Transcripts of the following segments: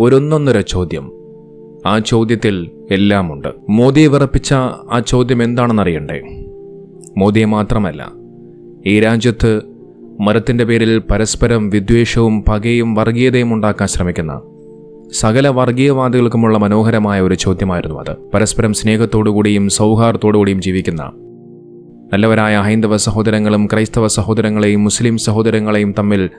ഒരൊന്നൊന്നര ചോദ്യം. ആ ചോദ്യത്തിൽ എല്ലാമുണ്ട്. മോദിയെ വിറപ്പിച്ച ആ ചോദ്യം എന്താണെന്നറിയണ്ടേ? മോദിയെ മാത്രമല്ല ഈ രാജ്യത്ത് മരത്തിന്റെ പേരിൽ പരസ്പരം വിദ്വേഷവും പകയും വർഗീയതയും ഉണ്ടാക്കാൻ ശ്രമിക്കുന്ന സകല വർഗീയവാദികൾക്കുമുള്ള മനോഹരമായ ഒരു ചോദ്യമായിരുന്നു അത്. പരസ്പരം സ്നേഹത്തോടുകൂടിയും സൗഹാർദ്ദത്തോടുകൂടിയും ജീവിക്കുന്ന നല്ലവരായ ഹൈന്ദവ സഹോദരങ്ങളും ക്രൈസ്തവ സഹോദരങ്ങളെയും മുസ്ലിം സഹോദരങ്ങളെയും തമ്മിൽ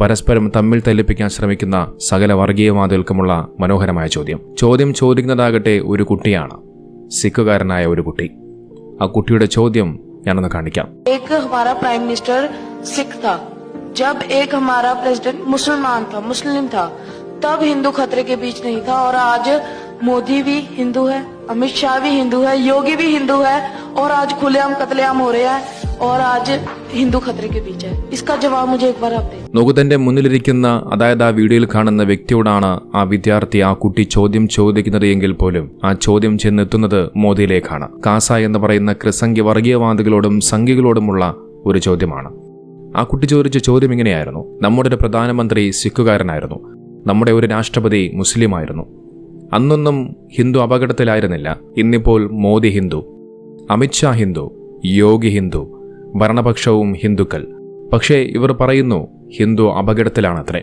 പരസ്പരം തമ്മിൽ തല്ലിപ്പിക്കാൻ ശ്രമിക്കുന്ന സകല വർഗീയവാദികൾക്കുമുള്ള മനോഹരമായ ചോദ്യം ചോദ്യം ചോദിക്കുന്നതാകട്ടെ ഒരു കുട്ടിയാണ് സിഖുകാരനായ ഒരു കുട്ടി ആ കുട്ടിയുടെ ചോദ്യം ഞാനൊന്ന് കാണിക്കാം एक हमारा प्राइम मिनिस्टर सिख था जब एक हमारा प्रेसिडेंट मुसलमान था मुस्लिम था तब हिंदू खतरे के बीच नहीं था और आज मोदी भी हिंदू है अमित शाह भी हिंदू है योगी भी हिंदू है और आज खुलेआम कतलेआम हो रहे हैं और आज हिंदू खतरे के बीच है इसका जवाब मुझे एक बार आप दें നോക്കൂ തന്റെ മുന്നിലിരിക്കുന്ന അതായത് ആ വീഡിയോയിൽ കാണുന്ന വ്യക്തിയോടാണ് ആ വിദ്യാർത്ഥി ആ കുട്ടി ചോദ്യം ചോദിക്കുന്നത് എങ്കിൽ പോലും ആ ചോദ്യം ചെന്നെത്തുന്നത് മോദിയിലേക്കാണ് കാസ എന്ന് പറയുന്ന ക്രിസംഖ്യ വർഗീയവാദികളോടും സംഘികളോടുമുള്ള ഒരു ചോദ്യമാണ് ആ കുട്ടി ചോദിച്ച ചോദ്യം ഇങ്ങനെയായിരുന്നു നമ്മുടെ ഒരു പ്രധാനമന്ത്രി സിഖുകാരനായിരുന്നു നമ്മുടെ ഒരു രാഷ്ട്രപതി മുസ്ലിമായിരുന്നു അന്നൊന്നും ഹിന്ദു അപകടത്തിലായിരുന്നില്ല ഇന്നിപ്പോൾ മോദി ഹിന്ദു അമിത്ഷാ ഹിന്ദു യോഗി ഹിന്ദു ഭരണപക്ഷവും ഹിന്ദുക്കൾ. പക്ഷേ ഇവർ പറയുന്നു ഹിന്ദു അപകടത്തിലാണത്രേ.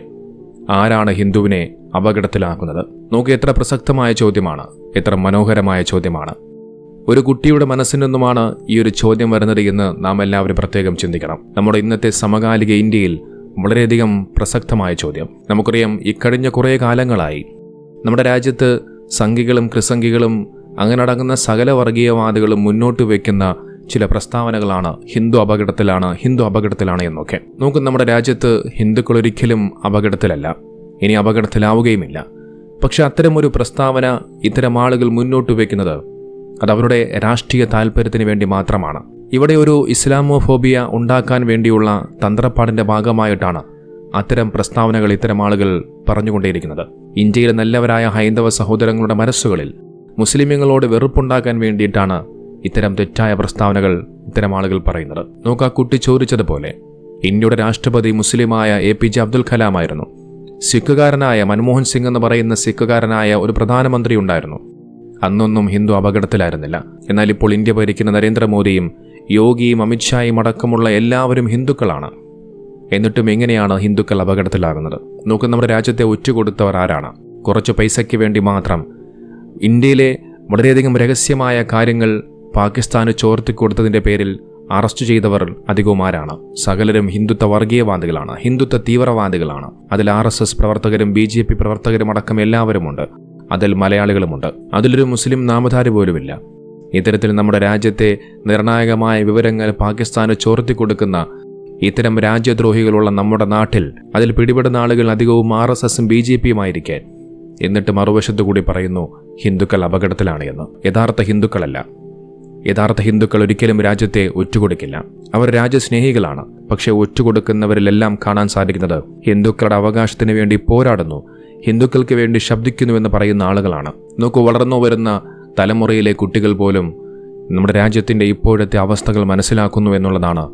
ആരാണ് ഹിന്ദുവിനെ അപകടത്തിലാക്കുന്നത്? നോക്കി എത്ര പ്രസക്തമായ ചോദ്യമാണ്. എത്ര മനോഹരമായ ചോദ്യമാണ്. ഒരു കുട്ടിയുടെ മനസ്സിൽ നിന്നുമാണ് ഈ ഒരു ചോദ്യം വരുന്നത് എന്ന് നാം എല്ലാവരും പ്രത്യേകം ചിന്തിക്കണം. നമ്മുടെ ഇന്നത്തെ സമകാലിക ഇന്ത്യയിൽ വളരെയധികം പ്രസക്തമായ ചോദ്യം. നമുക്കറിയാം ഇക്കഴിഞ്ഞ കുറേ കാലങ്ങളായി നമ്മുടെ രാജ്യത്ത് സംഘികളും ക്രിസംഘികളും അങ്ങനെ അടങ്ങുന്ന സകല വർഗീയവാദികളും മുന്നോട്ട് വയ്ക്കുന്ന ചില പ്രസ്താവനകളാണ്. ഹിന്ദു അപകടത്തിലാണ് ഹിന്ദു അപകടത്തിലാണ് എന്നൊക്കെ. നമുക്ക് നമ്മുടെ രാജ്യത്ത് ഹിന്ദുക്കൾ ഒരിക്കലും അപകടത്തിലല്ല. ഇനി അപകടത്തിലാവുകയുമില്ല. പക്ഷെ അത്തരമൊരു പ്രസ്താവന ഇത്തരം ആളുകൾ മുന്നോട്ട് വയ്ക്കുന്നത് അത് അവരുടെ രാഷ്ട്രീയ താല്പര്യത്തിന് വേണ്ടി മാത്രമാണ്. ഇവിടെ ഒരു ഇസ്ലാമോഫോബിയ ഉണ്ടാക്കാൻ വേണ്ടിയുള്ള തന്ത്രപ്പാടിന്റെ ഭാഗമായിട്ടാണ് അത്തരം പ്രസ്താവനകൾ ഇത്തരം ആളുകൾ പറഞ്ഞുകൊണ്ടേയിരിക്കുന്നത്. ഇന്ത്യയിലെ നല്ലവരായ ഹൈന്ദവ സഹോദരങ്ങളുടെ മനസ്സുകളിൽ മുസ്ലിമുകളോട് വെറുപ്പുണ്ടാക്കാൻ വേണ്ടിയിട്ടാണ് ഇത്തരം തെറ്റായ പ്രസ്താവനകൾ ഇത്തരം ആളുകൾ പറയുന്നത്. നോക്കാ കുട്ടി ചോദിച്ചതുപോലെ ഇന്ത്യയുടെ രാഷ്ട്രപതി മുസ്ലിമായ എ പി ജെ അബ്ദുൽ കലാമായിരുന്നു. സിഖുകാരനായ മൻമോഹൻ സിംഗ് എന്ന് പറയുന്ന സിഖുകാരനായ ഒരു പ്രധാനമന്ത്രി ഉണ്ടായിരുന്നു. അന്നൊന്നും ഹിന്ദു അപകടത്തിലായിരുന്നില്ല. എന്നാൽ ഇപ്പോൾ ഇന്ത്യ ഭരിക്കുന്ന നരേന്ദ്രമോദിയും യോഗിയും അമിത്ഷായും അടക്കമുള്ള എല്ലാവരും ഹിന്ദുക്കളാണ്. എന്നിട്ടും എങ്ങനെയാണ് ഹിന്ദുക്കൾ അപകടത്തിലാകുന്നത്? നോക്ക് നമ്മുടെ രാജ്യത്തെ ഒറ്റുകൊടുത്തവർ ആരാണ്? കുറച്ച് പൈസയ്ക്ക് വേണ്ടി മാത്രം ഇന്ത്യയിലെ വളരെയധികം രഹസ്യമായ കാര്യങ്ങൾ പാകിസ്ഥാന് ചോർത്തിക്കൊടുത്തതിന്റെ പേരിൽ അറസ്റ്റ് ചെയ്തവർ അധികവുമാരാണ്. സകലരും ഹിന്ദുത്വ വർഗീയവാദികളാണ്. ഹിന്ദുത്വ തീവ്രവാദികളാണ്. അതിൽ ആർ എസ് എസ് പ്രവർത്തകരും ബി ജെ പി പ്രവർത്തകരും അടക്കം എല്ലാവരുമുണ്ട്. അതിൽ മലയാളികളുമുണ്ട്. അതിലൊരു മുസ്ലിം നാമധാരി പോലുമില്ല. ഇത്തരത്തിൽ നമ്മുടെ രാജ്യത്തെ നിർണായകമായ വിവരങ്ങൾ പാകിസ്ഥാന് ചോർത്തിക്കൊടുക്കുന്ന ഇത്തരം രാജ്യദ്രോഹികളുള്ള നമ്മുടെ നാട്ടിൽ അതിൽ പിടിപെടുന്ന ആളുകൾ അധികവും ആർ എസ് എസും ബി ജെ പിയുമായിരിക്കെ. എന്നിട്ട് മറുവശത്തു കൂടി പറയുന്നു ഹിന്ദുക്കൾ അപകടത്തിലാണ് എന്ന്. യഥാർത്ഥ ഹിന്ദുക്കളല്ല. യഥാർത്ഥ ഹിന്ദുക്കൾ ഒരിക്കലും രാജ്യത്തെ ഒറ്റുകൊടുക്കില്ല. അവർ രാജ്യസ്നേഹികളാണ്. പക്ഷേ ഒറ്റുകൊടുക്കുന്നവരിലെല്ലാം കാണാൻ സാധിക്കുന്നത് ഹിന്ദുക്കളുടെ അവകാശത്തിന് വേണ്ടി പോരാടുന്നു ഹിന്ദുക്കൾക്ക് വേണ്ടി ശബ്ദിക്കുന്നുവെന്ന് പറയുന്ന ആളുകളാണ്. നോക്കൂ വളർന്നു വരുന്ന തലമുറയിലെ കുട്ടികൾ പോലും നമ്മുടെ രാജ്യത്തിന്റെ ഇപ്പോഴത്തെ അവസ്ഥകൾ മനസ്സിലാക്കുന്നു എന്നുള്ളതാണ്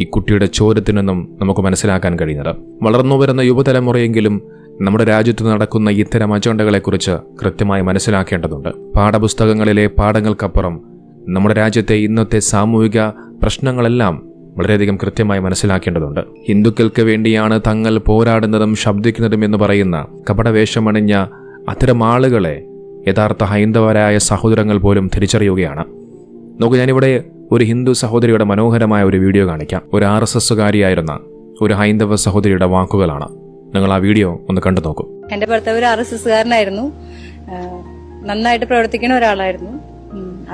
ഈ കുട്ടിയുടെ ചോദ്യത്തിൽ നിന്നും നമുക്ക് മനസ്സിലാക്കാൻ കഴിയുന്നത്. വളർന്നു വരുന്ന യുവതലമുറയെങ്കിലും നമ്മുടെ രാജ്യത്ത് നടക്കുന്ന ഇത്തരം അജണ്ടകളെക്കുറിച്ച് കൃത്യമായി മനസ്സിലാക്കേണ്ടതുണ്ട്. പാഠപുസ്തകങ്ങളിലെ പാഠങ്ങൾക്കപ്പുറം നമ്മുടെ രാജ്യത്തെ ഇന്നത്തെ സാമൂഹിക പ്രശ്നങ്ങളെല്ലാം വളരെയധികം കൃത്യമായി മനസ്സിലാക്കേണ്ടതുണ്ട്. ഹിന്ദുക്കൾക്ക് വേണ്ടിയാണ് തങ്ങൾ പോരാടുന്നതും ശബ്ദിക്കുന്നതും എന്ന് പറയുന്ന കപടവേഷമണിഞ്ഞ അത്തരം ആളുകളെ യഥാർത്ഥ ഹൈന്ദവരായ സഹോദരങ്ങൾ പോലും തിരിച്ചറിയുകയാണ്. നോക്കൂ ഞാനിവിടെ ഒരു ഹിന്ദു സഹോദരിയുടെ മനോഹരമായ ഒരു വീഡിയോ കാണിക്കാം. ഒരു ആർ എസ് എസ്സുകാരിയായിരുന്ന ഒരു ഹൈന്ദവ സഹോദരിയുടെ വാക്കുകളാണ്. നിങ്ങൾ ആ വീഡിയോ ഒന്ന് കണ്ടു നോക്കൂ. എന്റെ ഭർത്താവ് ഒരു ആർ എസ് എസ്സുകാരനായിരുന്നു. നന്നായിട്ട് പ്രവർത്തിക്കുന്ന ഒരാളായിരുന്നു.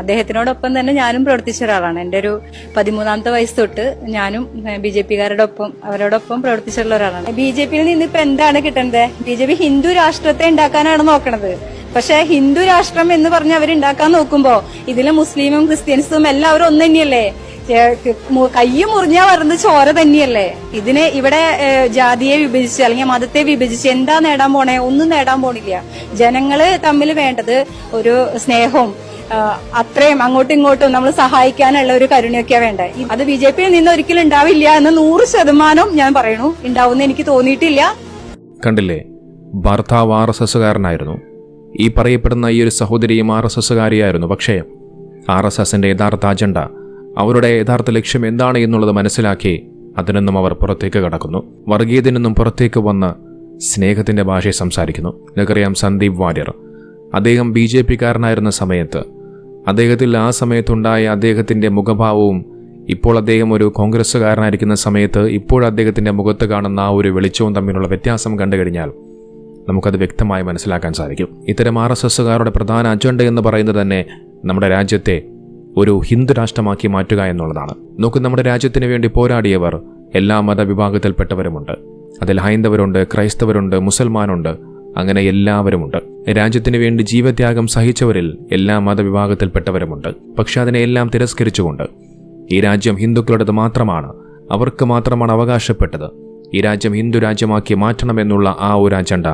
അദ്ദേഹത്തിനോടൊപ്പം തന്നെ ഞാനും പ്രവർത്തിച്ച ഒരാളാണ്. എന്റെ ഒരു പതിമൂന്നാമത്തെ വയസ്സ് തൊട്ട് ഞാനും ബി ജെ പിക്കാരുടെ ഒപ്പം അവരോടൊപ്പം പ്രവർത്തിച്ചിട്ടുള്ള ഒരാളാണ്. ബി ജെ പിയിൽ നിന്ന് ഇപ്പൊ എന്താണ് കിട്ടുന്നത് ബി ജെ പി ഹിന്ദു രാഷ്ട്രത്തെ ഉണ്ടാക്കാനാണ് നോക്കണത്. പക്ഷെ ഹിന്ദു രാഷ്ട്രം എന്ന് പറഞ്ഞ് അവരുണ്ടാക്കാൻ നോക്കുമ്പോ ഇതിലെ മുസ്ലിമും ക്രിസ്ത്യൻസും എല്ലാവരും ഒന്ന് തന്നെയല്ലേ? കയ്യ് മുറിഞ്ഞാ വരുന്നത് ചോര തന്നെയല്ലേ? ഇതിനെ ഇവിടെ ജാതിയെ വിഭജിച്ച് അല്ലെങ്കിൽ മതത്തെ വിഭജിച്ച് എന്താ നേടാൻ പോണേ? ഒന്നും നേടാൻ പോണില്ല. ജനങ്ങൾ തമ്മിൽ വേണ്ടത് ഒരു സ്നേഹവും അത്രയും അങ്ങോട്ടും ഇങ്ങോട്ടും നമ്മൾ സഹായിക്കാനുള്ള ഒരു കരുണയൊക്കെയാണ് വേണ്ടേ. അത് ബി ജെ പിയിൽ നിന്ന് ഒരിക്കലും ഉണ്ടാവില്ല എന്ന് നൂറ് ശതമാനം ഞാൻ പറയണു ഉണ്ടാവുമെന്ന് എനിക്ക് തോന്നിയിട്ടില്ല. കണ്ടില്ലേ? ഭർത്താവ് ആർ എസ് എസ്സുകാരനായിരുന്നു. ഈ പറയപ്പെടുന്ന ഈ ഒരു സഹോദരിയും ആർ എസ് എസ്സുകാരിയായിരുന്നു. പക്ഷേ ആർ എസ് എസിന്റെ യഥാർത്ഥ അജണ്ട അവരുടെ യഥാർത്ഥ ലക്ഷ്യം എന്താണ് എന്നുള്ളത് മനസ്സിലാക്കി അതിനൊന്നും അവർ പുറത്തേക്ക് കടക്കുന്നു. വർഗീയതയിൽ നിന്നും പുറത്തേക്ക് വന്ന് സ്നേഹത്തിന്റെ ഭാഷയെ സംസാരിക്കുന്നു. നിങ്ങൾക്കറിയാം സന്ദീപ് വാര്യർ. അദ്ദേഹം ബി ജെ പിക്കാരനായിരുന്ന സമയത്ത് അദ്ദേഹത്തിൽ ആ സമയത്തുണ്ടായ അദ്ദേഹത്തിന്റെ മുഖഭാവവും ഇപ്പോൾ അദ്ദേഹം ഒരു കോൺഗ്രസ്സുകാരനായിരിക്കുന്ന സമയത്ത് ഇപ്പോൾ അദ്ദേഹത്തിന്റെ മുഖത്ത് കാണുന്ന ആ ഒരു വെളിച്ചവും തമ്മിലുള്ള വ്യത്യാസം കണ്ടു കഴിഞ്ഞാൽ നമുക്കത് വ്യക്തമായി മനസ്സിലാക്കാൻ സാധിക്കും. ഇത്തരം ആർ എസ് എസ്സുകാരുടെ പ്രധാന അജണ്ട എന്ന് പറയുന്നത് തന്നെ നമ്മുടെ രാജ്യത്തെ ഒരു ഹിന്ദു രാഷ്ട്രമാക്കി മാറ്റുക എന്നുള്ളതാണ്. നോക്കൂ നമ്മുടെ രാജ്യത്തിന് വേണ്ടി പോരാടിയവർ എല്ലാ മതവിഭാഗത്തിൽപ്പെട്ടവരുമുണ്ട്. അതിൽ ഹൈന്ദവരുണ്ട് ക്രൈസ്തവരുണ്ട് മുസൽമാനുണ്ട്. അങ്ങനെ എല്ലാവരുമുണ്ട്. രാജ്യത്തിന് വേണ്ടി ജീവത്യാഗം സഹിച്ചവരിൽ എല്ലാ മതവിഭാഗത്തിൽപ്പെട്ടവരുമുണ്ട്. പക്ഷെ അതിനെയെല്ലാം തിരസ്കരിച്ചുകൊണ്ട്. ഈ രാജ്യം ഹിന്ദുക്കളുടേത് മാത്രമാണ്. അവർക്ക് മാത്രമാണ് അവകാശപ്പെട്ടത്. ഈ രാജ്യം ഹിന്ദു രാജ്യമാക്കി മാറ്റണമെന്നുള്ള ആ ഒരു അജണ്ട.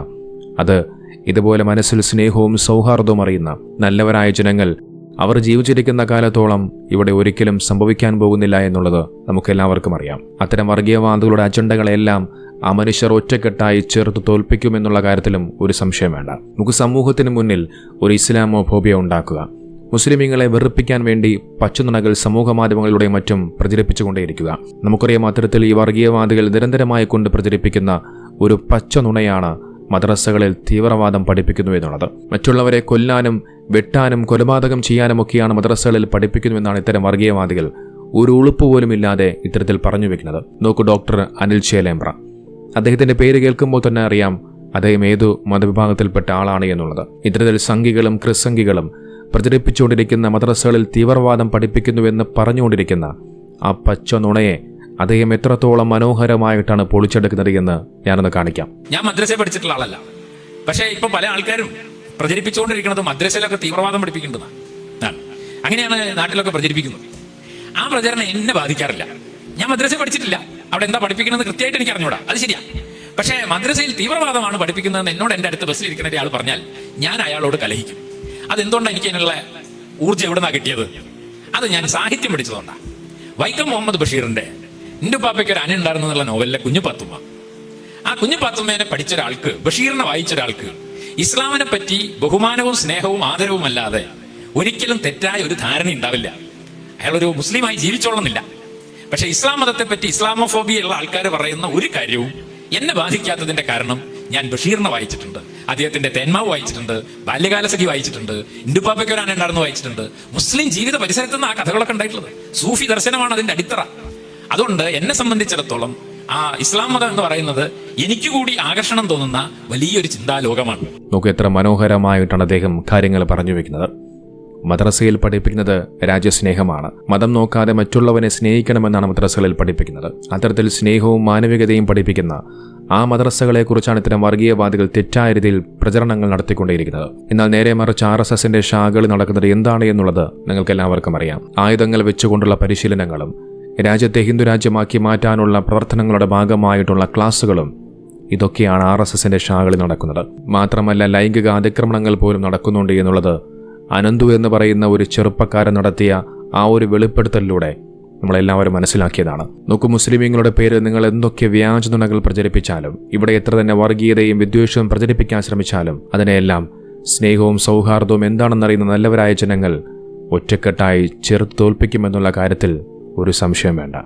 അത് ഇതുപോലെ മനസ്സിൽ സ്നേഹവും സൗഹാർദ്ദവും അറിയുന്ന നല്ലവരായ ജനങ്ങൾ അവർ ജീവിച്ചിരിക്കുന്ന കാലത്തോളം ഇവിടെ ഒരിക്കലും സംഭവിക്കാൻ പോകുന്നില്ല എന്നുള്ളത് നമുക്കെല്ലാവർക്കും അറിയാം. അത്തരം വർഗീയവാദികളുടെ അജണ്ടകളെല്ലാം ആ മനുഷ്യർ ഒറ്റക്കെട്ടായി ചേർത്ത് തോൽപ്പിക്കുമെന്നുള്ള കാര്യത്തിലും ഒരു സംശയം വേണ്ട. നമുക്ക് സമൂഹത്തിന് മുന്നിൽ ഒരു ഇസ്ലാമോഫോബിയ ഉണ്ടാക്കുക. മുസ്ലിമീങ്ങളെ വെറുപ്പിക്കാൻ വേണ്ടി പച്ചനുണകൾ സമൂഹ മാധ്യമങ്ങളിലൂടെയും മറ്റും പ്രചരിപ്പിച്ചുകൊണ്ടേയിരിക്കുക. നമുക്കറിയാം അത്തരത്തിൽ ഈ വർഗീയവാദികൾ നിരന്തരമായി കൊണ്ട് പ്രചരിപ്പിക്കുന്ന ഒരു പച്ച നുണയാണ് മദ്രസകളിൽ തീവ്രവാദം പഠിപ്പിക്കുന്നു എന്നുള്ളത്. മറ്റുള്ളവരെ കൊല്ലാനും വെട്ടാനും കൊലപാതകം ചെയ്യാനുമൊക്കെയാണ് മദ്രസകളിൽ പഠിപ്പിക്കുന്നുവെന്നാണ് ഇത്തരം വർഗീയവാദികൾ ഒരു ഉളുപ്പ് പോലുമില്ലാതെ ഇത്തരത്തിൽ പറഞ്ഞു വെക്കുന്നത്. നോക്കൂ ഡോക്ടർ അനിൽ ചേലേമ്പ്ര. അദ്ദേഹത്തിന്റെ പേര് കേൾക്കുമ്പോൾ തന്നെ അറിയാം അദ്ദേഹം ഏതു മതവിഭാഗത്തിൽപ്പെട്ട ആളാണ് എന്നുള്ളത്. ഇത്തരത്തിൽ സംഘികളും ക്രിസംഘികളും പ്രചരിപ്പിച്ചുകൊണ്ടിരിക്കുന്ന മദ്രസകളിൽ തീവ്രവാദം പഠിപ്പിക്കുന്നുവെന്ന് പറഞ്ഞുകൊണ്ടിരിക്കുന്ന ആ പച്ച നുണയെ അദ്ദേഹം എത്രത്തോളം മനോഹരമായിട്ടാണ് പൊളിച്ചെടുക്കുന്നത് എന്ന് ഞാനൊന്ന് കാണിക്കാം. ഞാൻ മദ്രസയെ പഠിച്ചിട്ടുള്ള ആളല്ല. പക്ഷേ ഇപ്പൊ പല ആൾക്കാരും പ്രചരിപ്പിച്ചുകൊണ്ടിരിക്കുന്നത് മദ്രസയിലൊക്കെ തീവ്രവാദം പഠിപ്പിക്കേണ്ടതാണ്. അങ്ങനെയാണ് നാട്ടിലൊക്കെ പ്രചരിപ്പിക്കുന്നത്. ആ പ്രചരണം എന്നെ ബാധിക്കാറില്ല. ഞാൻ മദ്രസ പഠിച്ചിട്ടില്ല. അവിടെ എന്താ പഠിപ്പിക്കുന്നത് കൃത്യമായിട്ട് എനിക്ക് അറിഞ്ഞൂടാ. അത് ശരിയാ. പക്ഷേ മദ്രസയിൽ തീവ്രവാദമാണ് പഠിപ്പിക്കുന്നതെന്ന് എന്നോട് എന്റെ അടുത്ത് ബസ്സിൽ ഇരിക്കുന്ന ഒരാൾ പറഞ്ഞാൽ ഞാൻ അയാളോട് കലഹിക്കും. അതെന്തുകൊണ്ടാണ് എനിക്ക് അതിനുള്ള ഊർജം എവിടെ നിന്നാണ് കിട്ടിയത്? അത് ഞാൻ സാഹിത്യം പഠിച്ചതുകൊണ്ടാണ് വൈക്കം മുഹമ്മദ് ബഷീറിന്റെ എന്റെ പാപ്പയ്ക്ക് ഒരു അന ഉണ്ടായിരുന്നു എന്നുള്ള നോവലിലെ കുഞ്ഞു പാത്തുമ്മ. ആ കുഞ്ഞു പാത്തുമ്മേനെ പഠിച്ച ഒരാൾക്ക് ബഷീറിനെ വായിച്ച ഒരാൾക്ക് ഇസ്ലാമിനെ പറ്റി ബഹുമാനവും സ്നേഹവും ആദരവും അല്ലാതെ ഒരിക്കലും തെറ്റായ ഒരു ധാരണ ഉണ്ടാവില്ല. അയാൾ ഒരു മുസ്ലിമായി ജീവിച്ചോളുന്നില്ല പക്ഷെ ഇസ്ലാം മതത്തെ പറ്റി ഇസ്ലാമോഫോബിയ ഉള്ള ആൾക്കാർ പറയുന്ന ഒരു കാര്യവും എന്നെ ബാധിക്കാത്തതിന്റെ കാരണം ഞാൻ ബഷീറിനെ വായിച്ചിട്ടുണ്ട് അദ്ദേഹത്തിന്റെ തേന്മാവ് വായിച്ചിട്ടുണ്ട് ബാല്യകാലസഖി വായിച്ചിട്ടുണ്ട് ഇന്ദുപ്പാപ്പയ്ക്ക് ഒരാണ് ഉണ്ടായിരുന്നു വായിച്ചിട്ടുണ്ട്. മുസ്ലിം ജീവിത പരിസരത്ത് നിന്ന് ആ കഥകളൊക്കെ ഉണ്ടായിട്ടുള്ളത്. സൂഫി ദർശനമാണ് അതിന്റെ അടിത്തറ. അതുകൊണ്ട് എന്നെ സംബന്ധിച്ചിടത്തോളം ആ ഇസ്ലാം മതം എന്ന് പറയുന്നത് എനിക്ക് കൂടി ആകർഷണം തോന്നുന്ന വലിയൊരു ചിന്താലോകമാണ്. നോക്കൂ എത്ര മനോഹരമായിട്ടാണ് അദ്ദേഹം കാര്യങ്ങൾ പറഞ്ഞു വെക്കുന്നത്. മദ്രസയിൽ പഠിപ്പിക്കുന്നത് രാജ്യസ്നേഹമാണ്. മതം നോക്കാതെ മറ്റുള്ളവനെ സ്നേഹിക്കണമെന്നാണ് മദ്രസകളിൽ പഠിപ്പിക്കുന്നത്. അത്തരത്തിൽ സ്നേഹവും മാനവികതയും പഠിപ്പിക്കുന്ന ആ മദ്രസകളെക്കുറിച്ചാണ് ഇത്തരം വർഗീയവാദികൾ തെറ്റായ രീതിയിൽ പ്രചരണങ്ങൾ നടത്തിക്കൊണ്ടേയിരിക്കുന്നത്. എന്നാൽ നേരെ മറിച്ച് ആർ എസ് എസിന്റെ ശാഖകൾ നടക്കുന്നത് എന്താണ് എന്നുള്ളത് നിങ്ങൾക്ക് എല്ലാവർക്കും അറിയാം. ആയുധങ്ങൾ വെച്ചുകൊണ്ടുള്ള പരിശീലനങ്ങളും രാജ്യത്തെ ഹിന്ദു രാജ്യമാക്കി മാറ്റാനുള്ള പ്രവർത്തനങ്ങളുടെ ഭാഗമായിട്ടുള്ള ക്ലാസ്സുകളും ഇതൊക്കെയാണ് ആർ എസ് എസിന്റെ ശാഖകളിൽ നടക്കുന്നത്. മാത്രമല്ല ലൈംഗിക അതിക്രമണങ്ങൾ പോലും നടക്കുന്നുണ്ട് എന്നുള്ളത് അനന്തു എന്ന് പറയുന്ന ഒരു ചെറുപ്പക്കാരൻ നടത്തിയ ആ ഒരു വെളിപ്പെടുത്തലിലൂടെ നമ്മളെല്ലാവരും മനസ്സിലാക്കിയതാണ്. നോക്കൂ മുസ്ലിമീങ്ങളുടെ പേര് നിങ്ങൾ എന്തൊക്കെ വ്യാജ നുണകൾ പ്രചരിപ്പിച്ചാലും ഇവിടെ എത്ര തന്നെ വർഗീയതയും വിദ്വേഷവും പ്രചരിപ്പിക്കാൻ ശ്രമിച്ചാലും അതിനെയെല്ലാം സ്നേഹവും സൗഹാർദ്ദവും എന്താണെന്നറിയുന്ന നല്ലവരായ ജനങ്ങൾ ഒറ്റക്കെട്ടായി ചെറുത്തോൽപ്പിക്കുമെന്നുള്ള കാര്യത്തിൽ ഒരു സംശയം വേണ്ട.